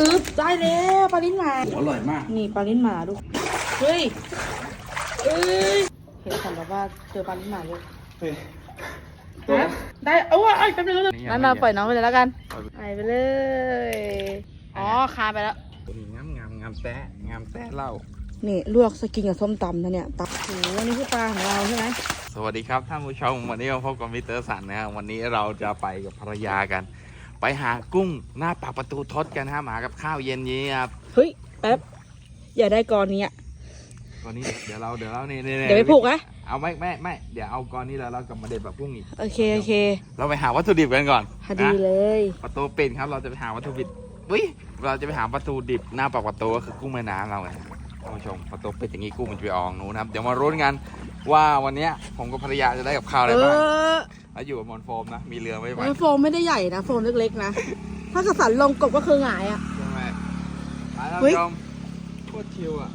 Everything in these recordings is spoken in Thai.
ปึ๊บได้แล้วปลาลิ้นหมาอร่อยมาก นี่ปลาลิ้นหมาดูเฮ้ยเอ้ยเห็นฉันบอกว่าเจอปลาลิ้นหมาเลยเฮ้ยฮะได้เอาว่ะไอ้ยแป๊บนึงแล้วนี่ยังงั้นไม่มาเย็นปล่อยน้องไปเลยแล้วกันปล่อยไปไปไปเลยอ๋อคาไปแล้วนี่งามงามงามแตะงามแตะเหล้านี่ลวกสกินกับส้มตำนะเนี่ยตับโอ้โหนี่คือปลาของเราใช่ไหมสวัสดีครับท่านผู้ชมวันนี้มาพบกับมิสเตอร์สันนะครับวันนี้เราจะไปกับภรรยากัน ไปหากุ้งหน้าปากประตูทศกันฮะหมากับข้าวเย็นนี้ครับเฮ้ยแป๊บอย่าได้กรนี้อะก่อนนี้เดี๋ยวเราเดี๋ยวเรานี่นี่นี่เดี๋ยวไปผูกนะเอาไม่ไม่ไม่เดี๋ยวเอาก่อนนี้แล้วเรากลับมาเด็ดแบบกุ้งอีกโอเคโอเค เราไปหาวัตถุดิบกันก่อนพอดีนะเลย ประตูปิดครับเราจะไปหาวัตถุดิบวิเราจะไปหาวัตถุดิบหน้าปากประตูก็คือกุ้งแม่น้ำเราไงท่านผู้ชมประตูปิดอย่างนี้กุ้งมันจะไปออกนู้นนะครับเดี๋ยวมารุ้นกัน ว่าวันเนี้ยผมกับภรรยาจะได้กับข้าวอะไรเอบ้างอแล้วอยู่กับบนโฟมนะ มีเรือไม่ไหวเอ้ยโฟมไม่ได้ใหญ่นะ โฟมเล็กๆนะ ถ้ากระสันลงกบก็คือหงายอะ ใช่ไหมไปท่านเฮ้ยผู้ชมโคตรชิลอะ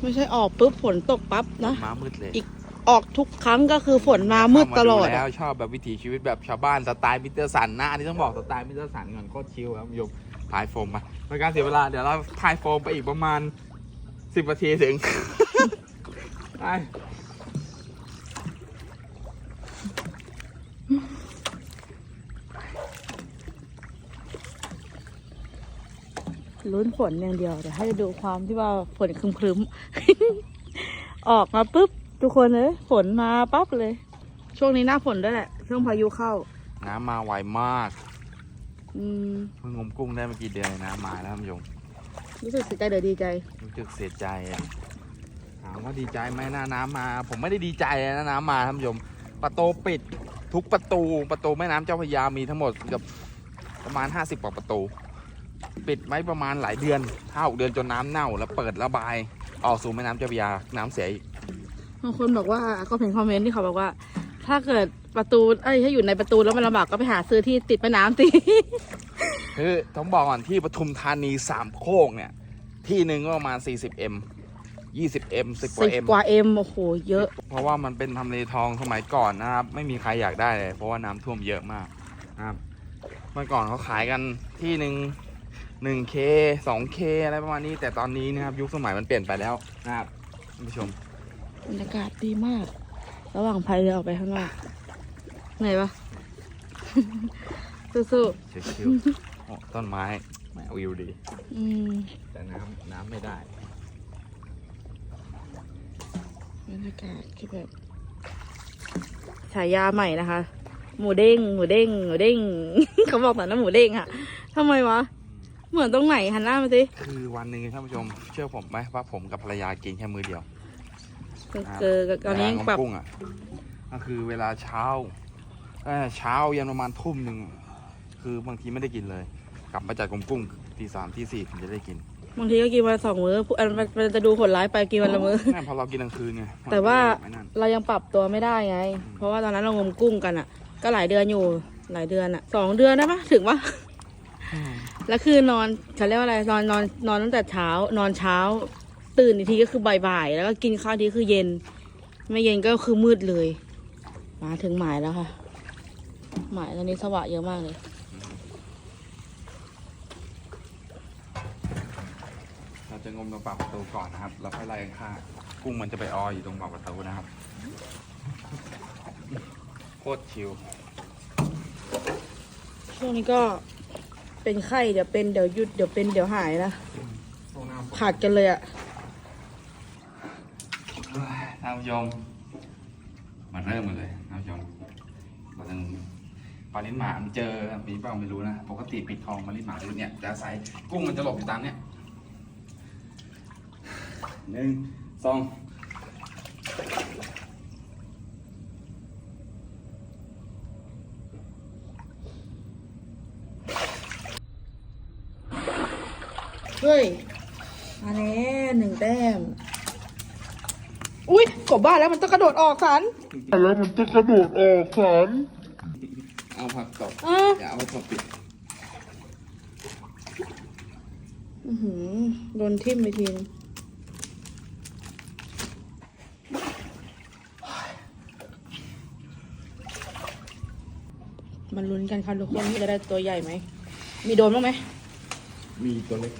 ไม่ใช่ออกปุ๊บฝนตกปั๊บนะมามืดเลยอีก ออกทุกครั้งก็คือฝนมามืดตลอดเข้ามาอะแล้วชอบแบบวิถีชีวิตแบบชาวบ้านสไตล์มิสเตอร์สันนะ อันนี้ต้องบอกสไตล์มิสเตอร์สันก่อนโคตรชิลครับคุณผู้ชมพายโฟมมาในการเสียเวลาเดี๋ยวเราพายโฟมไปอีกประมาณสิบนาทีถึง ไปลุ้นฝนอย่างเดียวเดี๋ยวให้ดูความที่ว่าฝนครึ้มๆ ออกมาปุ๊บ ทุกคนเลยฝนมาปั๊บเลย ช่วงนี้หน้าฝนด้วยแหละ ช่วงพายุเข้า น้ำมาไวมากอืมเพิ่งงมกุ้งได้เมื่อกี่เดือนเองน้ำมาแล้วท่านผู้ชมรู้สึกเสียใจเดี๋ยวดีใจ รู้สึกเสียใจอะถามว่าดีใจไหมหน้าน้ำมา ผมไม่ได้ดีใจนะน้ำมาท่านผู้ชมประตูปิดทุกประตูประตูแม่น้ำเจ้าพระยามีทั้งหมดเกือบประมาณ 50กว่าประตู ปิดไว้ประมาณหลายเดือนห้าหกเดือนจนน้ำเน่า แล้วเปิดระบายออกสู่แม่น้ำเจ้าพระยาน้ำเสียอีกบางคนบอกว่าก็เห็นคอมเมนต์ที่เขาบอกว่า ถ้าเกิดประตูเอ้ยถ้าอยู่ในประตูแล้วมันลำบากก็ไปหาซื้อที่ติดแม่น้ำสิคือต้องบอกก่อนที่ปทุมธานีสามโคกเนี่ย ที่หนึ่งก็ประมาณ 40m 20m 10กสิว่า บ m กว่าเอ็มโอ้โหเยอะ เพราะว่ามันเป็นทำเลทองสมัยก่อนนะครับ ไม่มีใครอยากได้เลย เพราะว่าน้ำท่วมเยอะมากนะครับเมื่อก่อนเขาขายกันที่หนึ่งหนึ่งเคสองเคอะไรประมาณนี้ แต่ตอนนี้นะครับ ยุคสมัยมันเปลี่ยนไปแล้วนะครับท่านผู้ชม บรรยากาศดีมาก ระหว่างพายเรือออกไปข้างนอกเหนื่อยปะ สู้ชิวๆโอ้ต้นไม้แหมวิวดี ๆอืม แต่น้ำน้ำไม่ได้ บรรยากาศคือแบบฉายาใหม่นะคะ หมูเด้ง หมูเด้ง หมูเด้ง เขาบอกแต่นะหมูเด้งค่ะทำไมวะ เหมือนตรงไหนหันหน้ามาสิ คือวันหนึ่งท่านผู้ชม เชื่อผมไหมว่าผมกับภรรยากินแค่มือเดียวเจอกับตอนนี้เวลางมปรับกุ้งอะก็คือเวลาเช้าเอ่อเช้ายันประมาณทุ่มหนึ่งคือบางทีไม่ได้กินเลย กลับมาจากกรมกุ้งตีสามตีสี่ถึงจะได้กิน บางทีก็กินวันละสองมื้ออันมันมันจะดูโหดร้ายไปกินวันละมื้อแม่พอเรากินกลางคืนไงแต่ว่าไม่นั่นเรายังปรับตัวไม่ได้ไง เพราะว่าตอนนั้นเรางมกุ้งกันอะ ก็หลายเดือนอยู่หลายเดือนอะสองเดือนได้ปะถึงปะแล้วคือนอนเขาเรียกว่าอะไรนอนนอนนอนตั้งแต่เช้า นอนเช้า ตื่นอีกทีก็คือบ่ายๆแล้วก็กินข้าวทีคือเย็น ไม่เย็นก็คือมืดเลย มาถึงหมายแล้วค่ะ หมายตอนนี้สว่างเยอะมากเลย เรา จะงมตรงปากประตูก่อนนะครับเราค่อยไล่กันข้างกุ้งมันจะไปอออยู่ตรงปากประตูนะครับ โคตรชิลช่วงนี้ก็เป็นไข้เดี๋ยวเป็นเดี๋ยวหยุดเดี๋ยวเป็นเดี๋ยวหายนะช่วงหน้าฝนผัดกันเลยอะเฮ้ยท่านผู้ชมมาเริ่มกันเลยท่านผู้ชมเราจะปลาลิ้นหมามันเจอมีเปล่าไม่รู้นะ ปกติปิดทองปลาลิ้นหมาเลยเนี่ยแต่อาศัยกุ้งมันจะหลบอยู่ตามเนี่ย หนึ่งสองเฮ้ยมาแล้วหนึ่งแต้ม อุ้ยกบบ้านแล้วมันต้องกระโดดออกสันแล้วมันจะกระโดดออกสันเอาผักตบอะอย่าเอาตบปิดอื้อหือโดนทิ่มไปทีนึง มันลุ้นกันค่ะทุกคนว่าจะได้ตัวใหญ่ไหม มีโดนบ้างไหม มีตัวเล็ก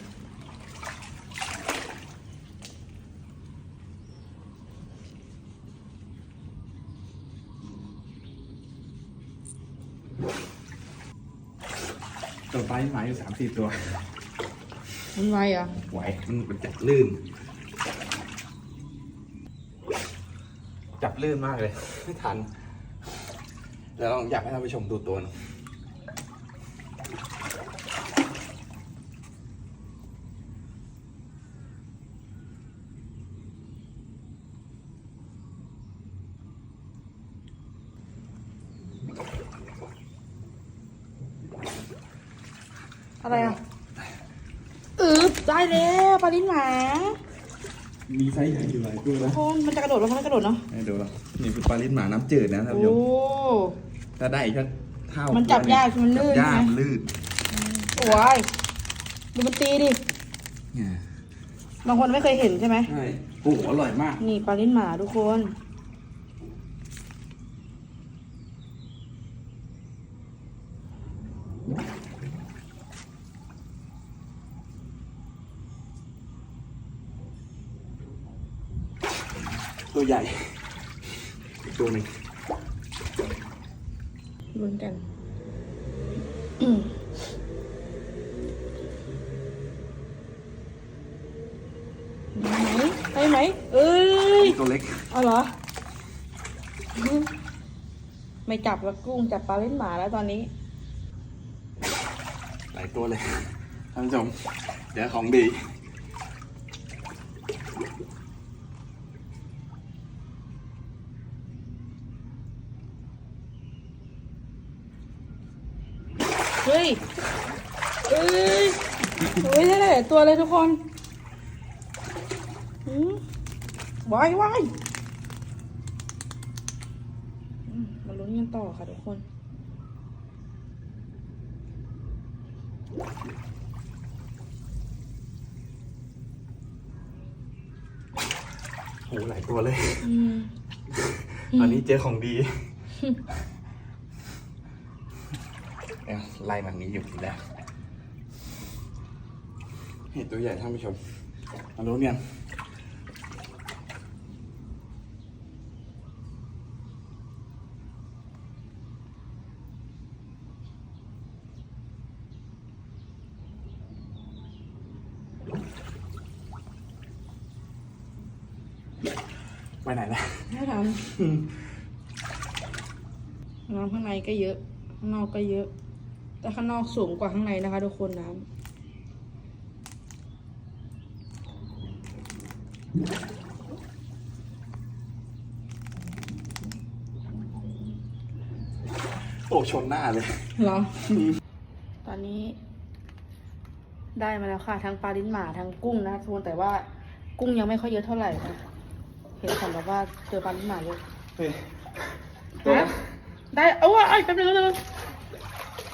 ตัวไปหมายอยู่สามสี่ตัว มันไวอะ ไหวมันมันจับลื่น จับลื่นมากเลย ไม่ทัน แล้วลองอยากให้ท่านผู้ชมดูตัวหนึงอะไรอะอือได้แล้วปลาลิ้นหมามีไซส์ใหญ่อยู่หลายตัวทุนะกคนมันจะกระโดดแล้วมันไม่กระโดดเนาะ ให้ดูนี่เป็นปลาลิ้นหมาน้ำจืดนะท่านผู้ชโอ้ม ถ้าได้อีกก็เท่า มัมันจับยากมันลื่นยากใช่ไหม มันลื่นโอ้ยดูมันตีดิ เนี่ยบางคนไม่เคยเห็นใช่ไหม ใช่โอ้โหอร่อยมาก นี่ปลาลิ้นหมาทุกคน ตัวใหญ่อีกตัวหนึ่ง ลุ้นกันได้ไหมได้ไหม เอ้ย ตัวเล็ก เอาเหรอ ไม่จับแล้วกุ้งจับปลาเล่นหมาแล้วตอนนี้ หลายตัวเลยท่านผู้ชมเดี๋ยวของดี ยเอ้ยเฮ้ยได้หลายตัวเลยทุกคนอืมวายวายมาลุ้นกันต่อค่ะทุกคน โอ้โหหลายตัวเลยอืมตอนนี้เจอของดี ไล่มันนี้อยู่ทีแล้วเห็นตัวใหญ่ท่านผู้ชมมารู้เนี่ยงไปไหนล่ะน่าทำน้ำข้างในก็เยอะ ข้างนอกก็เยอะ แต่ข้างนอกสูงกว่าข้างในนะคะ ทุกคนน้ำโอ้ชนหน้าเลย เหรอ ตอนนี้ ได้มาแล้วค่ะ ทั้งปลาลิ้นหมาทั้งกุ้งนะทุกคนแต่ว่ากุ้งยังไม่ค่อยเยอะเท่าไหร่นะเห็นสำหรับว่าเจอปลาลิ้นหมาเยอะเฮ้ยฮะได้เอาว่ะไอ้ยแป๊บนึงแป๊บนึง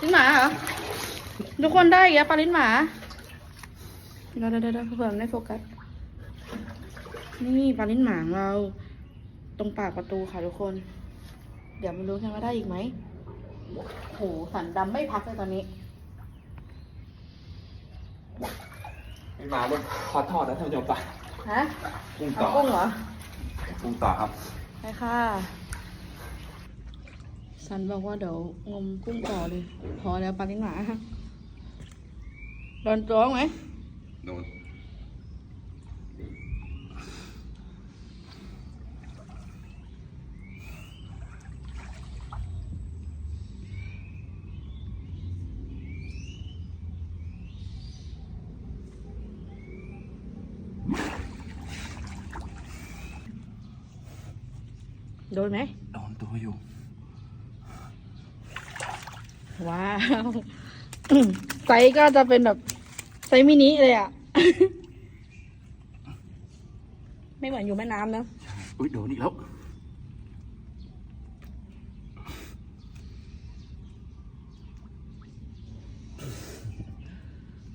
ลิ้นหมาเหรอ ทุกคนได้อีกแล้วปลาลิ้นหมาเดี๋ยวเดี๋ยวเดี๋ยวเผื่อมันไม่โฟกัส นี่ปลาลิ้นหมาของเรา ตรงปากประตูค่ะทุกคน เดี๋ยวมาดูกันว่าได้อีกไหมโหสันดำไม่พักเลยตอนนี้ไม่มาบนขอทอดนะท่านผู้ชมไปฮะกุ้งเอาต่อกุ้งเหรอกุ้งต่อครับ ไปค่ะ สันบอกว่าเดี๋ยวงมกุ้งต่อเลยพอแล้วปลาลิ้นหมาโดนตัวไหมนู่นโดนไหมโดนตัวอยู่ ว้าวไซส์ก็จะเป็นแบบไซส์มินิเลยอะ ไม่เหมือนอยู่แม่น้ำเนอะอุ้ยโดนอีกแล้ว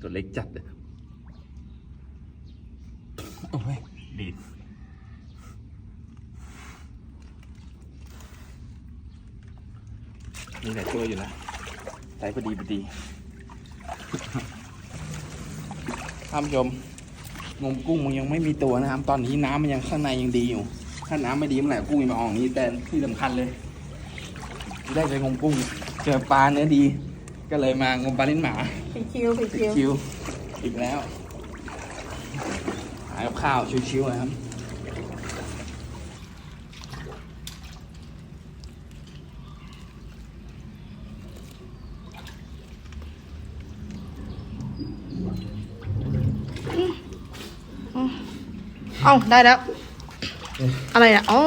ตัวเล็กจัดเลยโอ้ยดีดมีหลายตัวอยู่นะใส่พอดีพอดีท่านผู้ชมงมกุ้งมันยังไม่มีตัวนะครับ ตอนนี้น้ำมันยังข้างในยังดีอยู่ ถ้าน้ำไม่ดีเมื่อไหร่กุ้งจะมาออกนี้แต่ที่สำคัญเลยได้ไปงมกุ้ง เจอปลาเนื้อดี ก็เลยมางมปลาลิ้นหมาปิดคิวปิดปิดคิวคิวอีกแล้วหากับข้าวชิวๆนะครับ เอ้าได้แล้ว อะไรอะเอ้า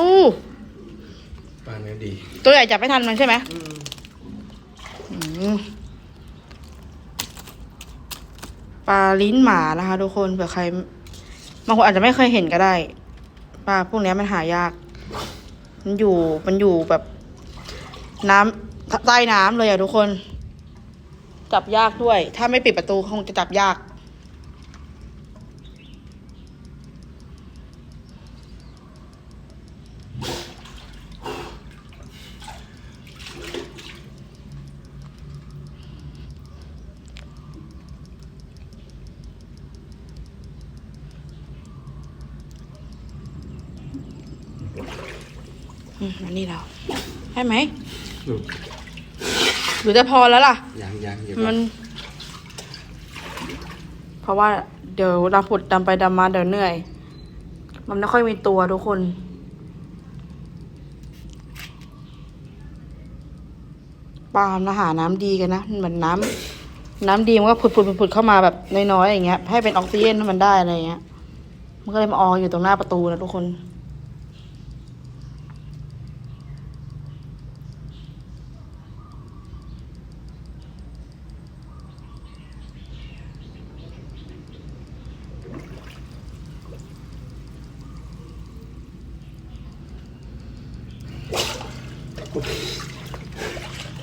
ปลาเนื้อดี ตัวใหญ่จับไม่ทันมันใช่ไหมอืมปลาลิ้นหมานะคะ ทุกคนเผื่อใครบางคนอาจจะไม่เคยเห็นก็ได้ปลาพวกเนี้ยมันหายาก มันอยู่ มันอยู่แบบ น้ำใต้น้ำเลยอะทุกคน จับยากด้วย ถ้าไม่ปิดประตูคงจะจับยาก อืมอันนี้เราให้ไหม หลุด หรือ จะพอแล้วล่ะ ยังยังอยู่มันเพราะว่าเดี๋ยวเราผุดดำไปดำมาเดี๋ยวเหนื่อย มันไม่ค่อยมีตัวทุกคน ปลามันหาน้ำดีกันนะ เหมือนน้ำน้ำดีมันก็ผุดผุดผุดผุดเข้ามาแบบน้อยๆอย่างเงี้ย ให้เป็นออกซิเจนให้มันได้อะไรอย่างเงี้ย มันก็เลยมาอออยู่ตรงหน้าประตูนะทุกคน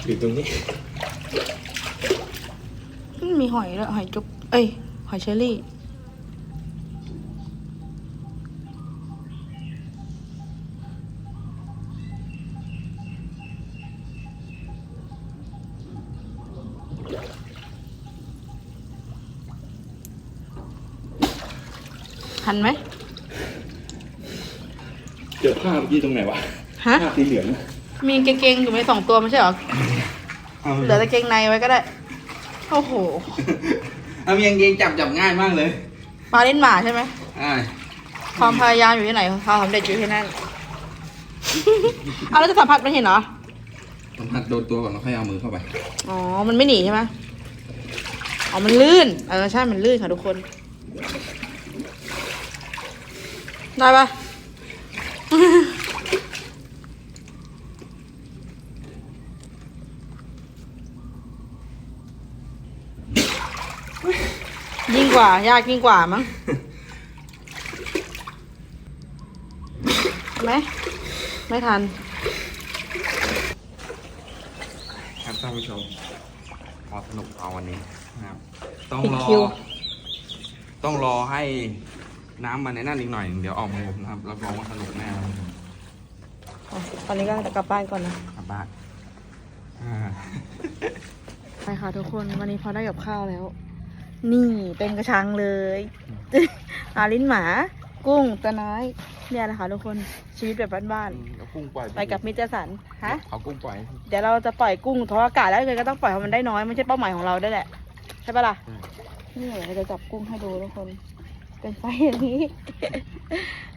อยู่ตรงนี้อืมมีหอยด้วยหอยจุ๊บเอ้ย หอยเชอรี่ หันไหม เจอผ้าเมื่อกี้ตรงไหนวะฮะ ผ้าสีเหลือง มีกางเกงอยู่ในสองตัวไม่ใช่เหรอเอาเหลือแต่เกงในไว้ก็ได้ โอ้โห เอามีกางเกงจับจับง่ายมากเลยปลาเล่นหมาใช่ไหมอ่าความพยายามอยู่ที่ไหนความสำเร็จอยู่ที่นั่น เอาแล้วจะสัมผัสไม่เห็นเหรอ สัมผัสโดนตัวก่อนแล้วค่อยเอามือเข้าไป อ๋อ มันไม่หนีใช่ไหมอ๋อ มันลื่น เออ ใช่ มันลื่นค่ะทุกคน ได้ปะ ยิ่งกว่า ยากยิ่งกว่ามั้งเห็นไหมไม่ทัน ครับท่านผู้ชมพอสนุกเอาวันนี้นะครับ ต้องปิดรอคิวต้องรอให้น้ำมันในนั่นอีกหน่อย เดี๋ยวออกมางมนะครับรับรองว่าสนุกแน่ครับอ๋อตอนนี้ก็จะกลับบ้านก่อนนะกลับบ้านอ่าไปค่ะทุกคนวันนี้พอได้กับข้าวแล้ว นี่เป็นกระชังเลยอาลิ้นหมา กุ้งตัวน้อยเนี่ยแหละค่ะทุกคนชีวิตแบบบ้านเอากุ้งปล่อยๆไปกับมิตรสันฮะ เอากุ้งปล่อย เดี๋ยวเราจะปล่อยกุ้งท้ออากาศแล้วเลยก็ต้องปล่อยให้มันได้น้อยไม่ใช่เป้าหมายของเราได้วยแหละ ใช่ปะล่ะ อืม นี่เดี๋ยวเราจะจับกุ้งให้ดูทุกคน เป็นไซส์อย่างนี้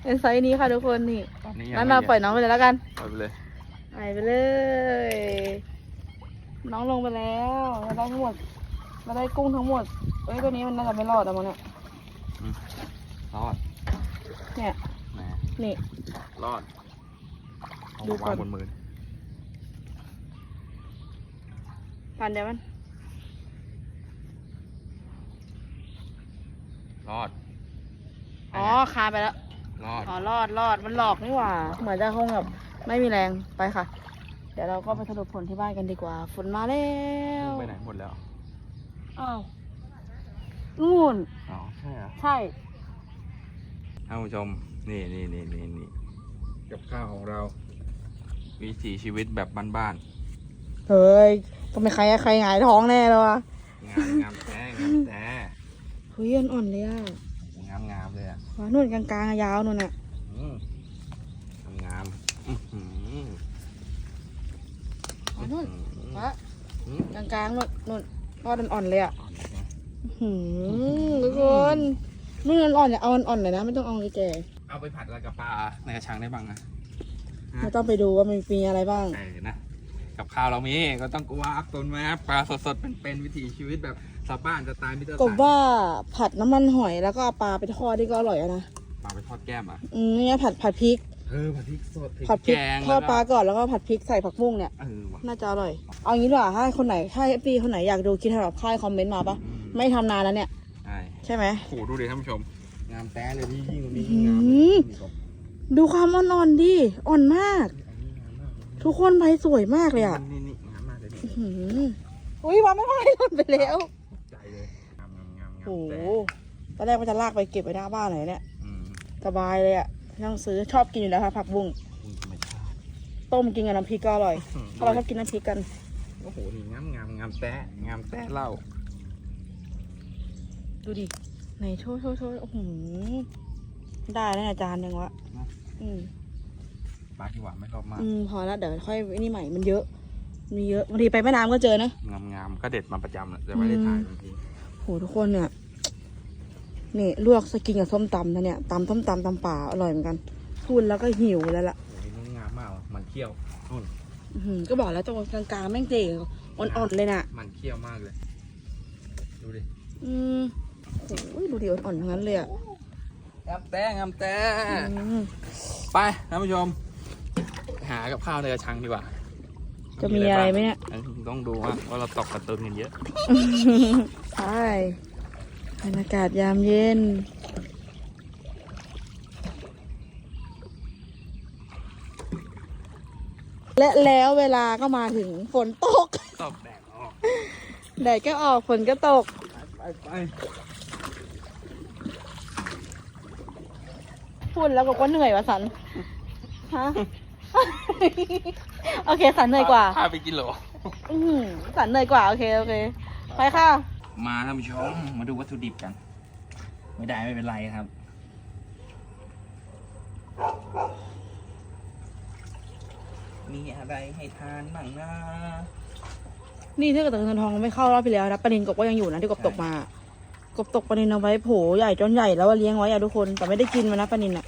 เป็นไซส์นี้ค่ะทุกคนนี่ตอนนี้งั้นเราปล่อยน้องไปเลยแล้วกัน ปล่อยไปเลยไปไปเลย น้องลงไปแล้วเราได้ทั้งหมดเราได้กุ้งทั้งหมด เอ้ยตัวนี้มันน่าจะไม่รอดอะมันเนี่ยรอดเนี่ยแหมนี่ รอดเอาดูก่อวานงบนมือพันเดียวมันรอดอ๋อคาไปแล้วรอดอ๋อรอดรอดมันหลอกนี่หว่า เหมือนจะคงแบบไม่มีแรงไปค่ะ เดี๋ยวเราก็ไปสรุปผลที่บ้านกันดีกว่า ฝนมาแล้ว ไปไหนหมดแล้ว อ้าว นู่นอ๋อใช่เหรอใช่ท่านผู้ชมนี่นี่นี่นี่นี่กับข้าวของเรา วิถีชีวิตแบบบ้านเฮ้ยก็ไม่ใครใครหงายท้องแน่เลยวะๆงานงามแท้งามแท้เฮ้ยอ่อนๆเลยอะงามงามๆเลยอะว้านุ่นกลางๆอะยาวนุ่นอะอืมงามๆอื้อหือว้านุ่นอื้อหือว้าอืมกลางๆนุ่นนุ่นทอดอ่อนๆเลยอะอ่อนเลยนะ หืมทุกคนนุ่นอ่อนๆอย่าเอาอ่อนๆเลยนะ ไม่ต้องเอาแก่เอาไปผัดอะไรกับปลาในกระชังได้บ้างนะๆไม่ต้องไปดูว่ามันมีอะไรบ้าง เออนะ กับข้าวเรามีก็ต้องกลัวอักตุนมาปลาสดๆเป็นๆวิถีชีวิตแบบชาวบ้านสไตล์มิตรกบว่าผัดน้ำมันหอยแล้วก็เอาปลาไปทอดนี่ก็อร่อยอะนะ ปลาไปทอดแก้มอะอืมนี่ผัดผัดพริก เออผัดพริกสดพริกผัดพริกแกงทอดปลาแล้วก็ก่อนแล้วก็ผัดพริกใส่ผักบุ้งเนี่ย เออว่ะน่าจะอร่อย เอางี้ดีกว่าถ้าคนไหนถ้าปีคนไหนอยากดูคิดทำแบบค่ายคอมเมนต์มาปะอืม ไม่ทำนานแล้วเนี่ย ใช่ใช่ไหม โอ้โหดูดิท่านผู้ชม งามแต้เลยนี่ยิ่งกว่านี้อื้อหืองามเลยนี่กบดูความอ่อนๆดิอ่อนมาก อันนี้งามมากเลยทุกคนใบสวยมากเลยอะนี่นี่งามมากเลยนี่อื้อหืออุ้ยว่าไม่ไหวหล่นไปแล้วใจเลยงามงามงามงามโอ้โหแต่ตอนแรกมันจะลากไปเก็บไว้หน้าบ้านเลยเนี่ยอืมสบายเลยอะไม่ต้องซื้อชอบกินอยู่แล้วค่ะผักบุ้งคุณธรรมชาติต้มกินกับน้ำพริกก็อร่อยเพราะเราชอบกินน้ำพริกกัน โอ้โหนี่งามงามงามแต้งามแต้เหล่า ดูดิไหนโชว์โชว์โชว์โอ้โหได้แล้วเนี่ยจานหนึ่งวะอืมปลาที่หวานไม่ชอบมาก อืมพอแล้วเดี๋ยวค่อยไอ้นี่ใหม่มันเยอะ มีเยอะบางทีไปแม่น้ำก็เจอนะงามงามก็เด็ดมาประจำแหละแต่ไม่ได้ถ่ายบางทีโหทุกคนเนี่ยนี่ลวกสกินกับส้มตำนะเนี่ยตำส้มตำตำป่าอร่อยเหมือนกันพูดแล้วก็หิวแล้วล่ะโอ้ยนี่งามมากว่ะมันเคี้ยวนู่นอื้อหือก็บอกแล้วตรงกลางๆแม่งเจ๋งอ่อนๆเลยน่ะ มันเคี้ยวมากเลย ดูดิ อืม โอ้ยดูดิอ่อนๆทั้งนั้นเลยอะงามแต้งามแต้อืมไปท่านผู้ชม หากับข้าวในกระชังดีกว่า จะมีอะไรไหมเนี่ยเออต้องดูว่าว่าเราตกกระตุนกันเยอะใช่บรรยากาศยามเย็นและแล้วเวลาก็มาถึงฝนตก ตกแดดออก แดดก็ออกฝนก็ตก ไปไป พูดแล้วก็ว่าเหนื่อยวะสันฮะ โอเคสันเหนื่อยกว่าพาไปกินโหลอื้อหือสันเหนื่อยกว่าโอเคโอเค ไปค่ะ มาท่านผู้ชมมาดูวัตถุดิบกัน ไม่ได้ไม่เป็นไรครับ มีอะไรให้ทานบ้างนะ นี่ถ้าเกิดตะเงินทองไม่เข้ารอบไปแล้วนะปลานินกบก็ยังอยู่นะที่กบตกมา กบตกปลานินเอาไว้โผใหญ่จนใหญ่แล้วว่าเลี้ยงไว้อะทุกคนแต่ไม่ได้กินมันนะปลานินอะ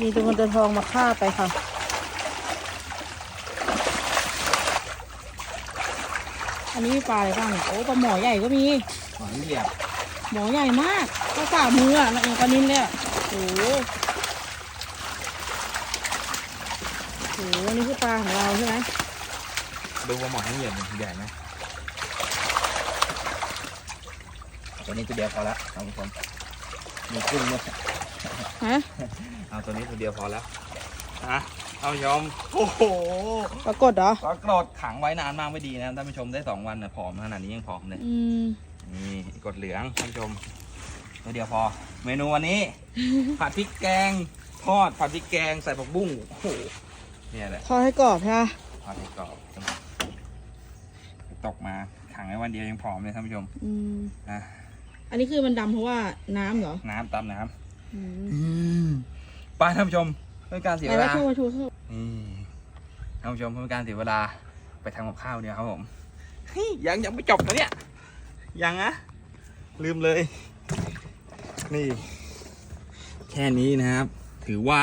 มีตัวเงินตัวทองมาฆ่าไปค่ะอันนี้มีปลาอะไรบ้างเนี่ยโอ้ปลาหมอใหญ่ก็มีหอยเหยียบหมอใหญ่มากก็ฝ่ามืออะนะเองปลานินเนี่ยโอ้โหโอ้โหอันนี่คือปลาของเราใช่ไหมดูว่าหมอยเหยียบใหญ่ไหม ตัวนี้ตัวเดียวพอแล้วท่านผู้ชมมีกุ้งด้วยฮะเอาตัวนี้ตัวเดียวพอแล้วอะท่านผู้ชมโอ้โหปรากฏเหรอปลากรดขังไว้นานมากไม่ดีนะท่านผู้ชมได้สองวันนะผอมขนาดนี้ยังผอมเลยอืมนี่กดเหลืองท่านผู้ชม ตัวเดียวพอ เมนูวันนี้ ผัดพริกแกงทอดผัดพริกแกงใส่ผักบุ้งโอ้โหเนี่ยแหละทอดให้กรอบใช่ไหมทอดให้กรอบตกมาขังไว้วันเดียวยังผอมเลยท่านผู้ชมอืมนะ อันนี้คือมันดำเพราะว่าน้ำเหรอน้ำตามน้อืมำไปท่านผู้ชมเพื่อการเสียไหนเวว่าลาชูมาชูชูนี่ท่านผู้ชมเพื่อการเสียเวลาไปทำกับข้าวเดียวครับผมเฮ้ยยังยังไม่จบนะเนี่ยยังนะลืมเลย นี่ แค่นี้นะครับ ถือว่า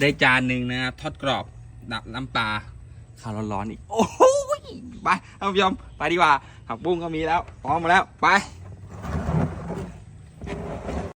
ได้จานหนึ่งนะครับทอดกรอบดับน้ำปลาข้าวร้อนๆอีก โอ้โหไปท่านผู้ชมไปดีกว่าผักบุ้งก็มีแล้วพร้อมหมาแล้วไป